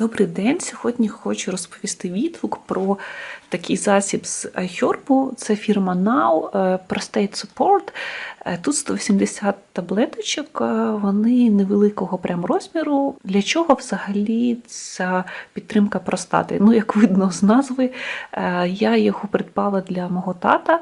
Добрий день. Сьогодні хочу розповісти відгук про такий засіб з iHerb. Це фірма Now е, Prostate Support. Е, Тут 180 таблеточок, е, вони невеликого прям розміру. Для чого взагалі ця підтримка простати? Ну, як видно з назви, е, я його придбала для мого тата.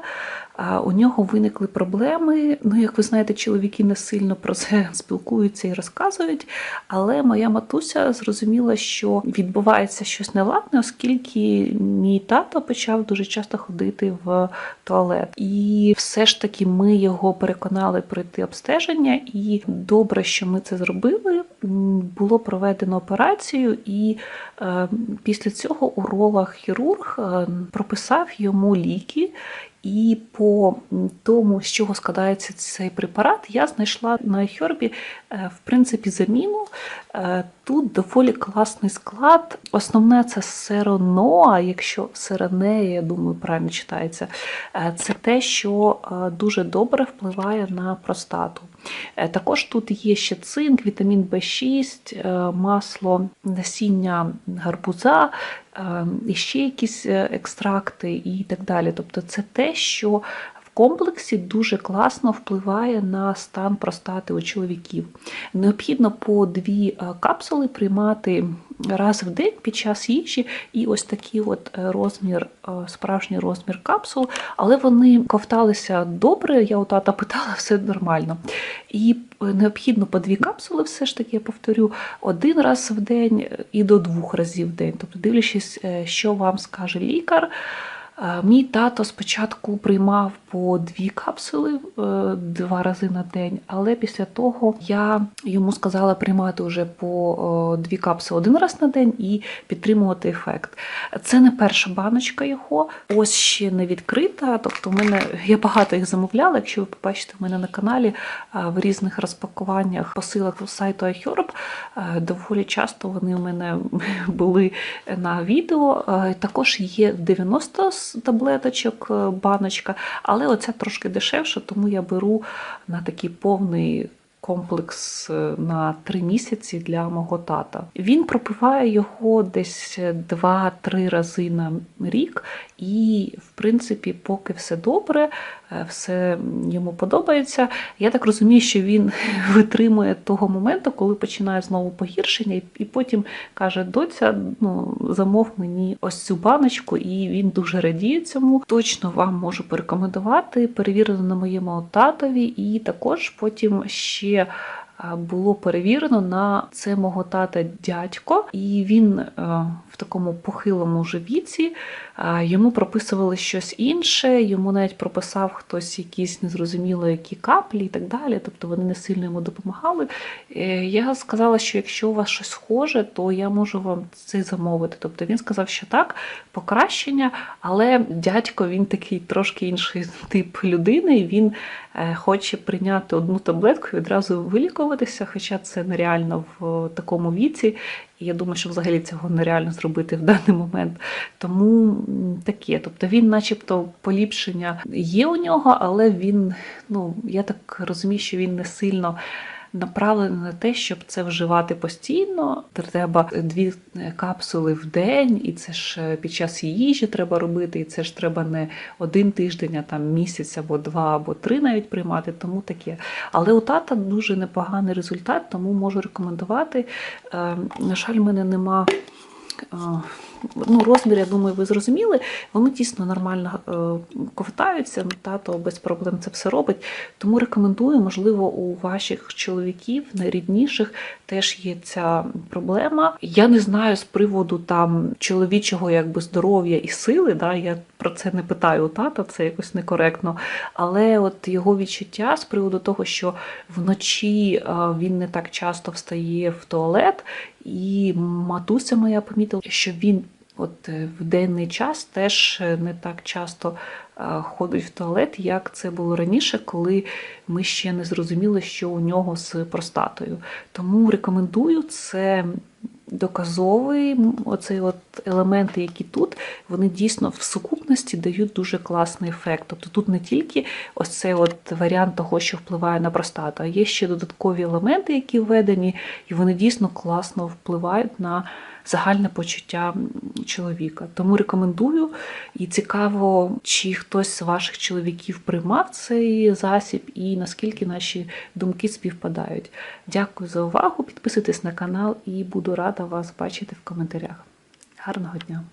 У нього виникли проблеми. Ну, як ви знаєте, чоловіки не сильно про це спілкуються і розказують. Але моя матуся зрозуміла, що відбувається щось неладне, оскільки мій тато почав дуже часто ходити в туалет. І все ж таки ми його переконали пройти обстеження, і добре, що ми це зробили. Було проведено операцію, і е, після цього уролог-хірург е, прописав йому ліки. І по тому, з чого складається цей препарат, я знайшла на iHerb, е, в принципі, заміну. Тут доволі класний склад. Основне це сероноа, якщо серонея, я думаю, правильно читається. Це те, що дуже добре впливає на простату. Е, Також тут є ще цинк, вітамін В6, е, масло насіння гарбуза, е, і ще якісь екстракти і так далі. Тобто це те, що комплексі дуже класно впливає на стан простати у чоловіків. Необхідно по дві е, капсули приймати раз в день під час їжі, і ось такий от е, розмір, е, справжній розмір капсул, але вони ковталися добре. Я у тата питала, все нормально. І необхідно по дві капсули, все ж таки, я повторю, один раз в день і до двох разів в день. Тобто, дивлячись, що вам скаже лікар. Е, Мій тато спочатку приймав по дві капсули е, два рази на день, але після того я йому сказала приймати вже по е, дві капсули один раз на день і підтримувати ефект. Це не перша баночка його, ось ще не відкрита. Тобто, в мене я багато їх замовляла. Якщо ви побачите в мене на каналі в різних розпакуваннях посилок сайту iHerb, доволі часто вони у мене були на відео. Також є 90 с- таблеточок е, баночка, але оця трошки дешевша, тому я беру на такий повний. Комплекс е, на три місяці для мого тата. Він пропиває його десь 2-3 рази на рік, і, в принципі, поки все добре, все йому подобається. Я так розумію, що він витримує того моменту, коли починає знову погіршення, і- і потім каже: доця, ну замов мені ось цю баночку, і він дуже радіє цьому. Точно вам можу порекомендувати. Перевірено на моєму татові, і також потім ще. А, Було перевірено на це мого тата дядько, і він е, в такому похилому вже віці. Йому прописували щось інше, йому навіть прописав хтось якісь незрозуміло які каплі і так далі. Тобто вони не сильно йому допомагали. Е, Я сказала, що якщо у вас щось схоже, то я можу вам це замовити. Тобто він сказав, що так, покращення, але дядько він такий трошки інший тип людини. Він е, хоче прийняти одну таблетку і відразу вилікуватися, хоча це нереально в такому віці. І я думаю, що взагалі цього нереально зробити в даний момент. Тому таке. Тобто він, начебто, поліпшення є у нього, але він, ну я так розумію, що він не сильно. Направлений на те, щоб це вживати постійно. Треба дві е, капсули в день, і це ж е, під час їжі треба робити, і це ж треба не один тиждень, а там місяць або два, або три навіть приймати, тому таке. Але у тата дуже непоганий результат, тому можу рекомендувати. Е, На жаль, в мене нема. Е, Ну, розмір, я думаю, ви зрозуміли. Вони дійсно нормально е, ковтаються. Тато без проблем це все робить. Тому рекомендую, можливо, у ваших чоловіків, найрідніших, теж є ця проблема. Я не знаю з приводу там чоловічого якби здоров'я і сили. Да, я про це не питаю у тата, це якось некоректно. Але от його відчуття з приводу того, що вночі е, він не так часто встає в туалет, і матуся моя помітила, що він. От е, в денний час теж е, не так часто е, ходить в туалет, як це було раніше, коли ми ще не зрозуміли, що у нього з простатою. Тому рекомендую це доказовий. Оцей от елементи, які тут, вони дійсно в сукупності дають дуже класний ефект. Тобто тут не тільки ось цей от варіант того, що впливає на простату, а є ще додаткові елементи, які введені, і вони дійсно класно впливають на загальне почуття чоловіка. Тому рекомендую і цікаво, чи хтось з ваших чоловіків приймав цей засіб і наскільки наші думки співпадають. Дякую за увагу. Підписуйтесь на канал і буду рада вас бачити в коментарях. Гарного дня!